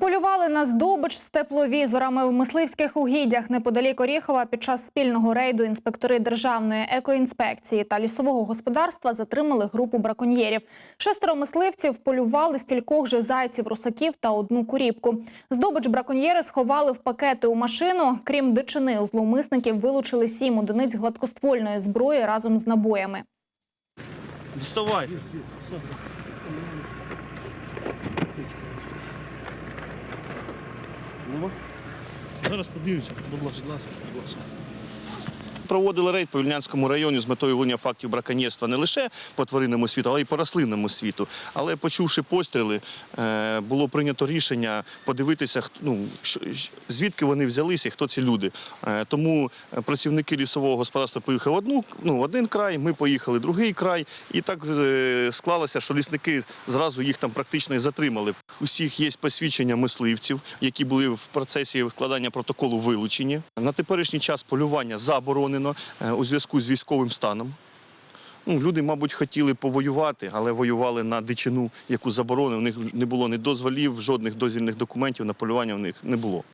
Полювали на здобич з тепловізорами в мисливських угіддях неподалік Оріхова під час спільного рейду інспектори Державної екоінспекції та лісового господарства затримали групу браконьєрів. Шестеро мисливців полювали стількох же зайців, русаків та одну куріпку. Здобич браконьєри сховали в пакети у машину. Крім дичини, у зловмисників вилучили сім одиниць гладкоствольної зброї разом з набоями. Зараз подивимося, будь ласка. Будь ласка. Проводили рейд по Вільнянському районі з метою виявлення фактів браконьєрства не лише по тваринному світу, але й по рослинному світу. Але почувши постріли, е, було прийнято рішення подивитися, ну, звідки вони взялися і хто ці люди. Е, Тому е, працівники лісового господарства поїхали в одну, ну, один край, ми поїхали в другий край. І так склалося, що лісники зразу їх там практично і затримали. Усіх є посвідчення мисливців, які були в процесі вкладання протоколу вилучені. На теперішній час полювання заборонено е, у зв'язку з військовим станом. Ну, люди, мабуть, хотіли повоювати, але воювали на дичину, яку заборонили. У них не було ні дозволів, жодних дозвільних документів на полювання в них не було.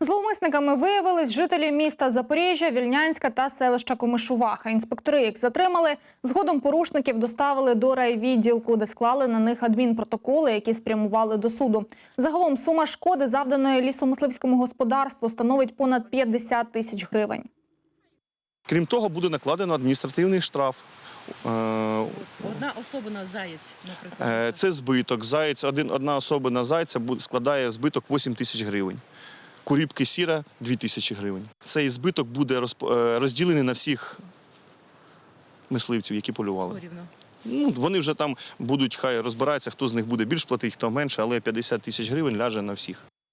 Зловмисниками виявились жителі міста Запоріжжя, Вільнянська та селища Комишуваха. Інспектори їх затримали. Згодом порушників доставили до райвідділку, де склали на них адмінпротоколи, які спрямували до суду. Загалом сума шкоди, завданої лісомисливському господарству, становить понад 50 тисяч гривень. Крім того, буде накладено адміністративний штраф. Е, Одна особа на заєць, наприклад. Е, Це збиток. Заєць, один, одна особа на зайця складає збиток 8 тисяч гривень. Куріпки сіра 2 тисячі гривень. Цей збиток буде е, розділений на всіх мисливців, які полювали. Ну, вони вже там будуть, хай розбираються, хто з них буде більш платити, хто менше, але 50 тисяч гривень ляже на всіх.